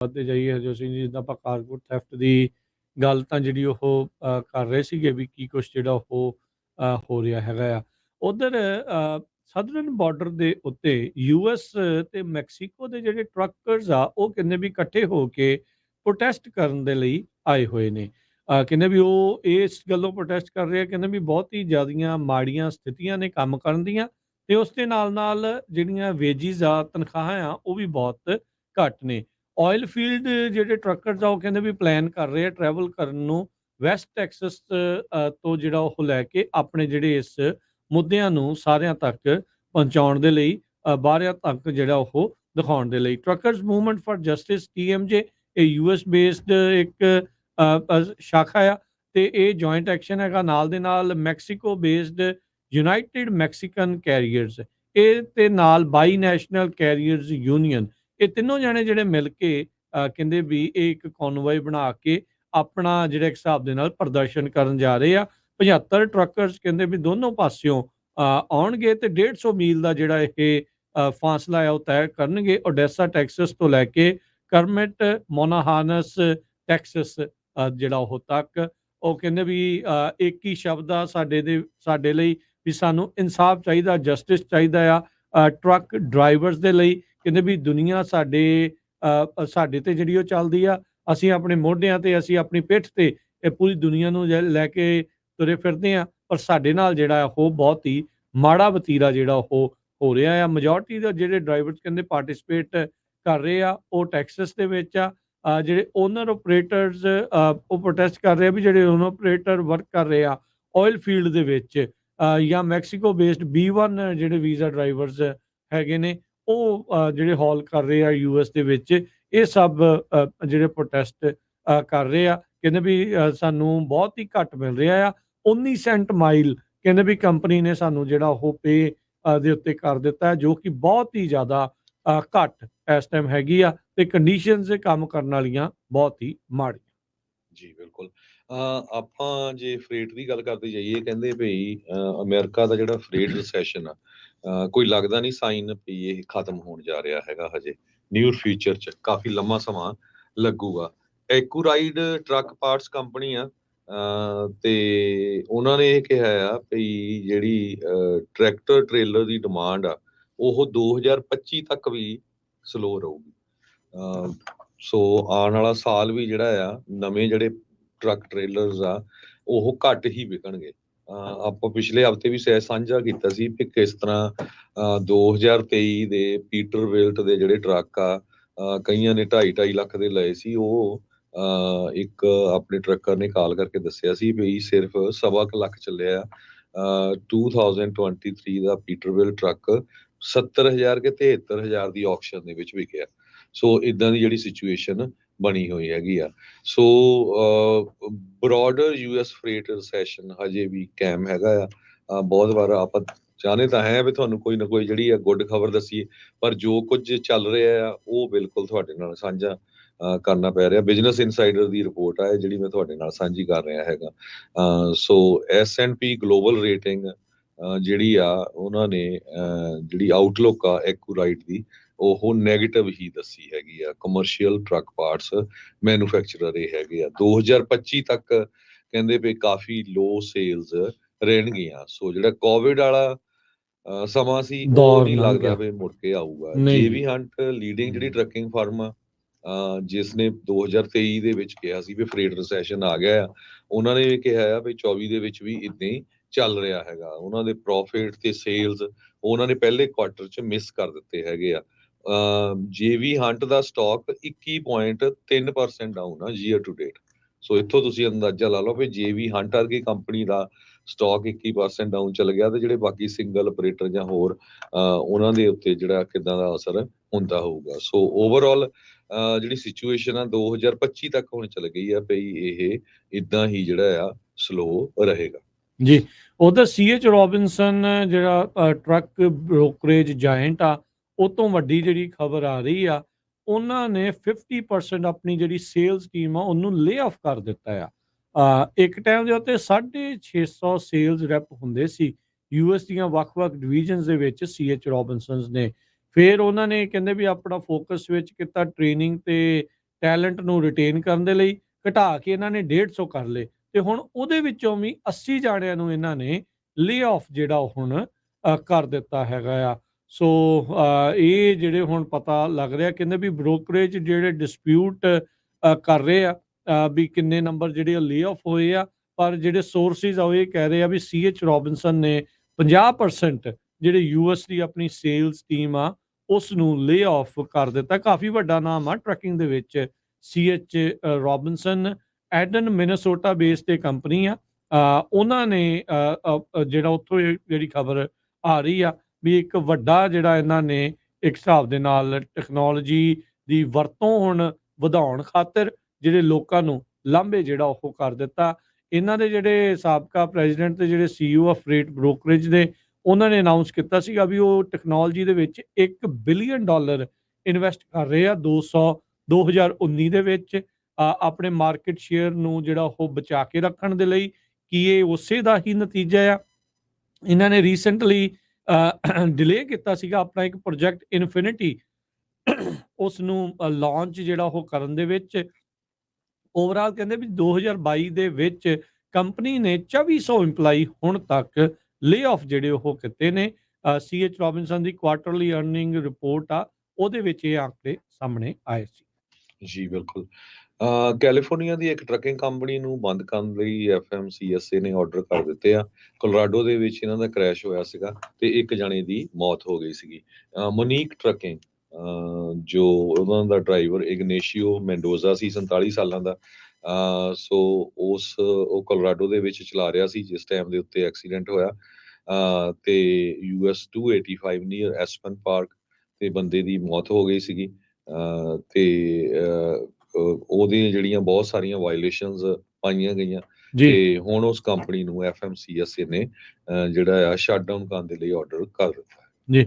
ਵੱਧਦੇ ਜਾਈਏ ਹਰਜੋਤ ਸਿੰਘ ਜੀ ਜਿੱਦਾਂ ਆਪਾਂ ਕਾਰਪੋਰੇਟ ਥੈਫਟ ਦੀ ਗੱਲ ਤਾਂ ਜਿਹੜੀ ਉਹ ਕਰ ਰਹੇ ਸੀਗੇ ਵੀ ਕੀ ਕੁਛ ਜਿਹੜਾ ਉਹ ਹੋ ਰਿਹਾ ਹੈਗਾ ਆ। ਉਧਰ ਸਦਰਨ ਬਾਰਡਰ ਦੇ ਉੱਤੇ ਯੂਐਸ ਤੇ ਮੈਕਸੀਕੋ ਦੇ ਜਿਹੜੇ ਟਰੱਕਰਸ ਆ, ਉਹ ਕਹਿੰਦੇ ਵੀ ਇਕੱਠੇ ਹੋ ਕੇ ਪ੍ਰੋਟੈਸਟ ਕਰਨ ਦੇ ਲਈ ਆਏ ਹੋਏ ਨੇ। ਕਹਿੰਦੇ ਵੀ ਉਹ ਇਸ ਗੱਲੋਂ ਪ੍ਰੋਟੈਸਟ ਕਰ ਰਹੇ ਆ ਕਹਿੰਦੇ ਵੀ ਬਹੁਤ ਹੀ ਜ਼ਿਆਦੀਆਂ ਮਾੜੀਆਂ ਸਥਿਤੀਆਂ ਨੇ ਕੰਮ ਕਰਨ ਦੀਆਂ, ਤੇ ਉਸ ਦੇ ਨਾਲ ਨਾਲ ਜਿਹੜੀਆਂ ਵੇਜਿਸ ਆ, ਤਨਖਾਹਾਂ ਆ, ਉਹ ਵੀ ਬਹੁਤ ਘੱਟ ਨੇ। ਆਇਲ ਫੀਲਡ ਜਿਹੜੇ ਟਰੱਕਰਸ ਆ, ਉਹ ਕਹਿੰਦੇ ਵੀ ਪਲਾਨ ਕਰ ਰਹੇ ਆ ਟਰੈਵਲ ਕਰਨ ਨੂੰ ਵੈਸਟ ਟੈਕਸਸ ਤੋਂ ਜਿਹੜਾ ਉਹ ਲੈ ਕੇ ਆਪਣੇ ਜਿਹੜੇ ਇਸ ਮੁੱਦਿਆਂ ਨੂੰ ਸਾਰਿਆਂ ਤੱਕ ਪਹੁੰਚਾਉਣ ਦੇ ਲਈ ਬਾਹਰਿਆਂ ਤੱਕ ਜਿਹੜਾ ਉਹ ਦਿਖਾਉਣ ਦੇ ਲਈ। Truckers movement for justice TMJ ਇਹ ਯੂਐਸ ਬੇਸਡ ਇੱਕ ਸ਼ਾਖਾ ਆ ਤੇ ਇਹ ਜੁਆਇੰਟ ਐਕਸ਼ਨ ਹੈਗਾ ਨਾਲ ਦੇ ਨਾਲ Mexico based United Mexican carriers ਇਹ ਤੇ ਨਾਲ ਬਾਈ ਨੈਸ਼ਨਲ ਕੈਰੀਅਰਸ ਯੂਨੀਅਨ ਇਹ ਤਿੰਨੋਂ ਜਣੇ ਜਿਹੜੇ ਮਿਲ ਕੇ ਕਹਿੰਦੇ ਵੀ ਇਹ ਇੱਕ ਕਨਵੋਏ ਬਣਾ ਕੇ ਆਪਣਾ ਜਿਹੜਾ ਇੱਕ ਹਿਸਾਬ ਦੇ ਨਾਲ ਪ੍ਰਦਰਸ਼ਨ ਕਰਨ ਜਾ ਰਹੇ ਆ। 75 ਟਰੱਕਰਸ ਕਹਿੰਦੇ ਵੀ ਦੋਨੋਂ ਪਾਸਿਓਂ ਅ, ਆਉਣਗੇ ਤੇ 150 ਮੀਲ ਦਾ ਜਿਹੜਾ ਇਹ ਫਾਸਲਾ ਹੈ ਉਹ ਤੈਅ ਕਰਨਗੇ। ਓਡੈਸਾ ਟੈਕਸਸ ਤੋਂ ਲੈ ਕੇ ਕਰਮਟ ਮੋਨਾਹਾਨਸ ਟੈਕਸਸ ਜਿਹੜਾ ਉਹ ਤੱਕ। ਉਹ ਕਹਿੰਦੇ ਵੀ ਇੱਕ ਹੀ ਸ਼ਬਦ ਆ ਸਾਡੇ ਦੇ ਸਾਡੇ ਲਈ ਵੀ ਸਾਨੂੰ ਇਨਸਾਫ ਚਾਹੀਦਾ ਜਸਟਿਸ ਚਾਹੀਦਾ ਆ ਟਰੱਕ ਡਰਾਈਵਰਸ ਦੇ ਲਈ। ਕਹਿੰਦੇ ਵੀ ਦੁਨੀਆ ਸਾਡੇ ਸਾਡੇ ਤੇ ਜਿਹੜੀ ਉਹ ਚੱਲਦੀ ਆ, ਅਸੀਂ ਆਪਣੇ ਮੋਢਿਆਂ ਤੇ, ਅਸੀਂ ਆਪਣੀ ਪਿੱਠ ਤੇ ਇਹ ਪੂਰੀ ਦੁਨੀਆ ਨੂੰ ਜੇ ਲੈ ਕੇ ਤੁਰੇ ਫਿਰਦੇ ਆ, ਪਰ ਸਾਡੇ ਨਾਲ ਜਿਹੜਾ ਆ ਉਹ ਬਹੁਤ ਹੀ ਮਾੜਾ ਵਤੀਰਾ ਜਿਹੜਾ ਉਹ ਹੋ ਰਿਹਾ ਆ। ਮੈਜੋਰਟੀ ਦਾ ਜਿਹੜੇ ਡਰਾਈਵਰਸ ਕਹਿੰਦੇ ਪਾਰਟਿਸਿਪੇਟ ਕਰ ਰਹੇ ਆ, ਉਹ ਟੈਕਸਸ ਦੇ ਵਿੱਚ ਆ ਜਿਹੜੇ ਓਨਰ ਆਪਰੇਟਰਸ ਉਹ ਪ੍ਰੋਟੈਸਟ ਕਰ ਰਹੇ ਆ ਵੀ ਜਿਹੜੇ ਓਨਰ ਆਪਰੇਟਰ ਵਰਕ ਕਰ ਰਹੇ ਆ ਆਇਲ ਫੀਲਡ ਦੇ ਵਿੱਚ ਜਾਂ ਮੈਕਸੀਕੋ ਬੇਸਡ B1 ਜਿਹੜੇ ਵੀਜ਼ਾ ਡਰਾਈਵਰਸ ਹੈਗੇ ਨੇ ਉਹ ਜਿਹੜੇ ਹਾਲ ਕਰ ਰਹੇ ਆ ਯੂਐਸ ਦੇ ਵਿੱਚ, ਇਹ ਸਭ ਜਿਹੜੇ ਪ੍ਰੋਟੈਸਟ ਕਰ ਰਹੇ ਆ, ਕਹਿੰਦੇ ਵੀ ਸਾਨੂੰ ਬਹੁਤ ਹੀ ਘੱਟ ਮਿਲ ਰਿਹਾ ਆ 19 ਸੈਂਟ ਮਾਈਲ, ਕਹਿੰਦੇ ਵੀ ਕੰਪਨੀ ਨੇ ਸਾਨੂੰ ਜਿਹੜਾ ਉਹ ਪੇ ਦੇ ਉੱਤੇ ਕਰ ਦਿੱਤਾ ਜੋ ਕਿ ਬਹੁਤ ਹੀ ਜ਼ਿਆਦਾ ਘੱਟ ਇਸ ਟਾਈਮ ਹੈਗੀ ਆ ਤੇ ਕੰਡੀਸ਼ਨਸ ਦੇ ਕੰਮ ਕਰਨ ਵਾਲੀਆਂ ਬਹੁਤ ਹੀ ਮਾੜੀਆਂ। ਜੀ, ਬਿਲਕੁਲ। ਆਪਾਂ ਜੇ ਫਰੇਟ ਦੀ ਗੱਲ ਕਰਦੇ ਜਾਈਏ, ਕਹਿੰਦੇ ਭਈ ਅਮਰੀਕਾ ਦਾ ਜਿਹੜਾ ਫਰੇਟ ਰਿਸੈਸ਼ਨ ਆ ਕੋਈ ਲੱਗਦਾ ਨਹੀਂ ਸਾਈਨ ਵੀ ਇਹ ਖਤਮ ਹੋਣ ਜਾ ਰਿਹਾ ਹੈਗਾ ਹਜੇ। ਨੀਅਰ ਫਿਊਚਰ ਚ ਕਾਫੀ ਲੰਮਾ ਸਮਾਂ ਲੱਗੂਗਾ। ਐਕੂਰਾਈਡ ਟਰੱਕ ਪਾਰਟਸ ਕੰਪਨੀ ਆ। ਤੇ ਉਹਨਾਂ ਨੇ ਇਹ ਕਿਹਾ ਆ ਵੀ ਜਿਹੜੀ ਟਰੈਕਟਰ ਟ੍ਰੇਲਰ ਦੀ ਡਿਮਾਂਡ ਆ, ਉਹ 2025 ਤੱਕ ਵੀ ਸਲੋ ਰਹੂਗੀ। ਸੋ ਆਉਣ ਵਾਲਾ ਸਾਲ ਵੀ ਜਿਹੜਾ ਆ, ਨਵੇਂ ਜਿਹੜੇ ਟਰੱਕ ਟ੍ਰੇਲਰਸ ਆ, ਉਹ ਘੱਟ ਹੀ ਵਿਕਣਗੇ। ਆਪਾਂ ਪਿਛਲੇ ਹਫ਼ਤੇ ਵੀ ਸਹਿ ਸਾਂਝਾ ਕੀਤਾ ਸੀ ਕਿ ਕਿਸ ਤਰ੍ਹਾਂ 2023 ਦੇ ਪੀਟਰ ਵੇਲਟ ਦੇ ਜਿਹੜੇ ਟਰੱਕ ਆ ਕਈਆਂ ਨੇ 2.5 2.5 ਲੱਖ ਦੇ ਲਏ ਸੀ, ਉਹ ਇੱਕ ਆਪਣੇ ਟਰੱਕਰ ਨੇ ਕਾਲ ਕਰਕੇ ਦੱਸਿਆ ਸੀ ਵੀ ਸਿਰਫ ਸਵਾ ਕੁ ਲੱਖ ਚੱਲਿਆ, ਅਹ 2023 ਦਾ ਪੀਟਰ ਵੇਲ ਟਰੱਕ 70000 ਕੇ 73000 ਦੀ ਆਕਸ਼ਨ ਦੇ ਵਿੱਚ ਵਿਕਿਆ। ਸੋ ਇਦਾਂ ਦੀ ਜਿਹੜੀ ਸਿਚੁਏਸ਼ਨ ਬਣੀ ਹੋਈ ਹੈਗੀ ਆ। So broader US freight recession ਹਜੇ ਵੀ ਕਾਇਮ ਹੈਗਾ ਆ। ਬਹੁਤ ਵਾਰ ਆਪਾਂ ਚਾਹਨੇ ਤਾਂ ਹੈ ਵੀ ਤੁਹਾਨੂੰ ਕੋਈ ਨਾ ਕੋਈ ਜਿਹੜੀ ਆ ਗੁੱਡ ਖਬਰ ਦਸੀਏ, ਪਰ ਜੋ ਕੁਝ ਚੱਲ ਰਿਹਾ ਆ, ਉਹ ਬਿਲਕੁਲ ਤੁਹਾਡੇ ਨਾਲ ਸਾਂਝਾ ਕਰਨਾ ਪੈ ਰਿਹਾ। ਬਿਜ਼ਨਸ ਇਨਸਾਈਡਰ ਦੀ ਰਿਪੋਰਟ ਆ ਜਿਹੜੀ ਮੈਂ ਤੁਹਾਡੇ ਨਾਲ ਸਾਂਝੀ ਕਰ ਰਿਹਾ ਹੈਗਾ। ਅਹ ਸੋ S&P ਗਲੋਬਲ ਰੇਟਿੰਗ ਜਿਹੜੀ ਆ, ਉਹਨਾਂ ਨੇ ਜਿਹੜੀ ਆਊਟਲੁੱਕ ਆ ਐਕੂਰਾਈਟ ਦੀ ਉਹ ਨੈਗੇਟਿਵ ਹੀ ਦੱਸੀ ਹੈਗੀ ਆ ਕਮਰਸ਼ੀਅਲ ਟਰੱਕ ਪਾਰਟਸ ਮੈਨੂਫੈਕਚਰਰ ਇਹ ਹੈਗੇ ਆ। 2025 ਤੱਕ ਕਹਿੰਦੇ ਵੀ ਕਾਫੀ ਲੋ ਸੇਲਸ ਰਹਿਣਗੀਆਂ। ਸੋ ਜਿਹੜਾ ਕੋਵਿਡ ਵਾਲਾ ਸਮਾਂ ਸੀ ਉਹ ਨਹੀਂ ਲੱਗਦਾ। ਵੀ ਮੁੜ ਕੇ ਆਊਗਾ। ਜੇਵੀ ਹੰਟ ਲੀਡਿੰਗ ਜਿਹੜੀ ਟਰੱਕਿੰਗ ਫਰਮ ਆ ਜਿਸ ਨੇ 2023 ਦੇ ਵਿੱਚ ਕਿਹਾ ਸੀ ਵੀ ਫਰੇਟ ਰਿਸੈਸ਼ਨ ਆ ਗਿਆ ਆ ਉਹਨਾਂ ਨੇ ਇਹ ਕਿਹਾ ਆ ਵੀ 24 ਦੇ ਵਿੱਚ ਵੀ ਇਦਾਂ ਹੀ ਚੱਲ ਰਿਹਾ ਹੈਗਾ। ਉਹਨਾਂ ਦੇ ਪ੍ਰੋਫਿਟ ਤੇ ਸੇਲਸ ਉਹਨਾਂ ਨੇ ਪਹਿਲੇ ਕੁਆਟਰ 'ਚ ਮਿਸ ਕਰ ਦਿੱਤੇ ਹੈਗੇ ਆ। ਜੇਵੀ ਹੰਟ ਦਾ ਸਟਾਕ 21.3% ਡਾਊਨ ਆ ਈਅਰ ਟੂ ਡੇਟ ਸੋ ਇੱਥੋਂ ਤੁਸੀਂ ਅੰਦਾਜ਼ਾ ਲਾ ਲਓ ਵੀ ਜੇਵੀ ਹੰਟ ਵਰਗੀ ਕੰਪਨੀ ਦਾ ਸਟਾਕ 21% ਡਾਊਨ ਚੱਲ ਗਿਆ ਤੇ ਜਿਹੜੇ ਬਾਕੀ ਸਿੰਗਲ ਆਪਰੇਟਰ ਜਾਂ ਹੋਰ ਉਹਨਾਂ ਦੇ ਉੱਤੇ ਜਿਹੜਾ ਕਿਦਾਂ ਦਾ ਅਸਰ ਹੁੰਦਾ ਹੋਊਗਾ। ਸੋ ਓਵਰਆਲ ਜਿਹੜੀ ਸਿਚੁਏਸ਼ਨ ਆ 2025 ਤੱਕ ਹੁਣ ਚੱਲ ਗਈ ਆ ਪਈ ਇਹ ਇਦਾਂ ਹੀ ਜਿਹੜਾ ਆ ਸਲੋ ਰਹੇਗਾ। ਜੀ, ਉਧਰ ਸੀਐਚ ਰੋਬਿਨਸਨ ਜਿਹੜਾ ਟਰੱਕ ਬ੍ਰੋਕਰੇਜ ਜਾਇੰਟ ਆ ਉਹ ਤੋਂ ਵੱਡੀ ਜਿਹੜੀ ਖਬਰ ਆ ਰਹੀ ਆ, ਉਹਨਾਂ ਨੇ 50% ਆਪਣੀ ਜਿਹੜੀ ਸੇਲਸ ਟੀਮ ਆ, ਉਹਨੂੰ ਲੇ ਆਫ ਕਰ ਦਿੱਤਾ ਆ। ਇੱਕ ਟਾਈਮ ਦੇ ਉੱਤੇ 650 ਸੇਲਸ ਰੈਪ ਹੁੰਦੇ ਸੀ ਯੂਐਸ ਦੀਆਂ ਵੱਖ-ਵੱਖ ਡਿਵੀਜ਼ਨਸ ਦੇ ਵਿੱਚ ਸੀਐਚ ਰੋਬਿਨਸਨਸ ਨੇ। ਫਿਰ ਉਹਨਾਂ ਨੇ ਕਹਿੰਦੇ ਵੀ ਆਪਣਾ ਫੋਕਸ ਵਿੱਚ ਕੀਤਾ ਟ੍ਰੇਨਿੰਗ ਤੇ ਟੈਲੈਂਟ ਨੂੰ ਰਿਟੇਨ ਕਰਨ ਦੇ ਲਈ, ਘਟਾ ਕੇ ਇਹਨਾਂ ਨੇ 150 ਕਰ ਲਏ। ਤੇ ਹੁਣ ਉਹਦੇ ਵਿੱਚੋਂ ਵੀ 80 ਜਾਣਿਆਂ ਨੂੰ ਇਹਨਾਂ ਨੇ ਲੇ ਆਫ ਜਿਹੜਾ ਹੁਣ ਕਰ ਦਿੱਤਾ ਹੈਗਾ ਆ। ਸੋ ਇਹ ਜਿਹੜੇ ਹੁਣ ਪਤਾ ਲੱਗ ਰਿਹਾ, ਕਹਿੰਦੇ ਵੀ ਬ੍ਰੋਕਰੇਜ ਜਿਹੜੇ ਡਿਸਪਿਊਟ ਕਰ ਰਹੇ ਆ ਵੀ ਕਿੰਨੇ ਨੰਬਰ ਜਿਹੜੇ ਲੇ ਆਫ ਹੋਏ ਆ, ਪਰ ਜਿਹੜੇ ਸੋਰਸਿਸ ਆ ਉਹ ਇਹ ਕਹਿ ਰਹੇ ਆ ਵੀ ਸੀ ਸੀਐਚ ਰੋਬਿਨਸਨ ਨੇ 50% ਜਿਹੜੇ ਯੂਐਸ ਦੀ ਆਪਣੀ ਸੇਲਸ ਟੀਮ ਆ ਉਸ ਨੂੰ ਲੇ ਆਫ ਕਰ ਦਿੱਤਾ। ਕਾਫੀ ਵੱਡਾ ਨਾਮ ਆ ਟਰੈਕਿੰਗ ਦੇ ਵਿੱਚ ਸੀ CH Robinson Eden Minnesota base ਤੇ ਕੰਪਨੀ ਆ। ਉਹਨਾਂ ਨੇ ਜਿਹੜਾ ਉੱਥੋਂ ਇਹ ਜਿਹੜੀ ਖਬਰ ਆ ਰਹੀ ਆ ਵੀ ਇੱਕ ਵੱਡਾ ਜਿਹੜਾ ਇਹਨਾਂ ਨੇ ਇੱਕ ਹਿਸਾਬ ਦੇ ਨਾਲ ਟੈਕਨੋਲੋਜੀ ਦੀ ਵਰਤੋਂ ਹੁਣ ਵਧਾਉਣ ਖਾਤਰ ਜਿਹੜੇ ਲੋਕਾਂ ਨੂੰ ਲਾਂਭੇ ਜਿਹੜਾ ਉਹ ਕਰ ਦਿੱਤਾ। ਇਹਨਾਂ ਦੇ ਜਿਹੜੇ ਸਾਬਕਾ ਪ੍ਰੈਜ਼ੀਡੈਂਟ ਤੇ ਜਿਹੜੇ ਸੀਈਓ ਆਫ ਰੇਟ ਬ੍ਰੋਕਰੇਜ ਦੇ, ਉਹਨਾਂ ਨੇ ਅਨਾਉਂਸ ਕੀਤਾ ਸੀਗਾ ਵੀ ਉਹ ਟੈਕਨੋਲੋਜੀ ਦੇ ਵਿੱਚ 1 ਬਿਲੀਅਨ ਡਾਲਰ ਇਨਵੈਸਟ ਕਰ ਰਹੇ ਆ 200 2019 ਦੇ ਵਿੱਚ। ਆਪਣੇ ਮਾਰਕੀਟ ਸ਼ੇਅਰ ਨੂੰ ਜਿਹੜਾ ਉਹ ਬਚਾ ਕੇ ਰੱਖਣ ਦੇ ਲਈ ਕੀ ਇਹ ਉਸੇ ਦਾ ਹੀ ਨਤੀਜਾ ਆ? ਇਹਨਾਂ ਨੇ ਰੀਸੈਂਟਲੀ ਡਿਲੇ ਕੀਤਾ ਸੀਗਾ ਆਪਣਾ ਇੱਕ ਪ੍ਰੋਜੈਕਟ ਇਨਫਿਨਿਟੀ ਉਸ ਨੂੰ ਲਾਂਚ ਜਿਹੜਾ ਉਹ ਕਰਨ ਦੇ ਵਿੱਚ ਓਵਰਆਲ ਕਹਿੰਦੇ ਵੀ 2022 ਦੇ ਵਿੱਚ ਕੰਪਨੀ ਨੇ 2400 EMPLOYE ਹੁਣ ਤੱਕ ਲੇ ਆਫ ਜਿਹੜੇ ਉਹ ਕੀਤੇ ਨੇ। ਸੀਐਚ ਰੋਬਿਨਸਨ ਦੀ ਕੁਆਟਰਲੀ ਅਰਨਿੰਗ ਰਿਪੋਰਟ ਆ, ਉਹਦੇ ਵਿੱਚ ਇਹ ਆંકੜੇ ਸਾਹਮਣੇ ਆਏ ਸੀ। ਜੀ ਬਿਲਕੁਲ। ਕੈਲੀਫੋਰਨੀਆ ਦੀ ਇੱਕ ਟਰੱਕਿੰਗ ਕੰਪਨੀ ਨੂੰ ਬੰਦ ਕਰਨ ਲਈ ਐਫਐਮਸੀਐਸਏ ਨੇ ਆਰਡਰ ਕਰ ਦਿੱਤੇ ਆ। ਕੋਲੋਰਾਡੋ ਦੇ ਵਿੱਚ ਇਹਨਾਂ ਦਾ ਕ੍ਰੈਸ਼ ਹੋਇਆ ਸੀਗਾ ਤੇ ਇੱਕ ਜਣੇ ਦੀ ਮੌਤ ਹੋ ਗਈ ਸੀਗੀ। ਅ, ਮੋਨੀਕ ਟਰੱਕਿੰਗ ਜੋ ਉਹਨਾਂ ਦਾ ਡਰਾਈਵਰ ਇਗਨੇਸ਼ੀਓ ਮੈਂਡੋਜ਼ਾ ਸੀ 47 ਸਾਲਾਂ ਦਾ ਸੋ ਉਸ ਉਹ ਕੋਲੋਰਾਡੋ ਦੇ ਵਿੱਚ ਚਲਾ ਰਿਹਾ ਸੀ ਜਿਸ ਟਾਈਮ ਦੇ ਉੱਤੇ ਐਕਸੀਡੈਂਟ ਹੋਇਆ। ਅ, ਤੇ ਯੂਐਸ 285 ਨੀਅਰ ਐਸਪਨ ਪਾਰਕ ਤੇ ਬੰਦੇ ਦੀ ਮੌਤ ਹੋ ਗਈ ਸੀਗੀ। ਤੇ ਉਹਦੀਆਂ ਜਿਹੜੀਆਂ ਬਹੁਤ ਸਾਰੀਆਂ ਵਾਇਲੇਸ਼ਨਸ ਪਾਈਆਂ ਗਈਆਂ ਜੀ। ਤੇ ਹੁਣ ਉਸ ਕੰਪਨੀ ਨੂੰ ਐਫਐਮਸੀਐਸਏ ਨੇ ਜਿਹੜਾ ਆ ਸ਼ਟ ਡਾਊਨ ਕਰਨ ਦੇ ਲਈ ਆਰਡਰ ਕਰ ਦਿੱਤਾ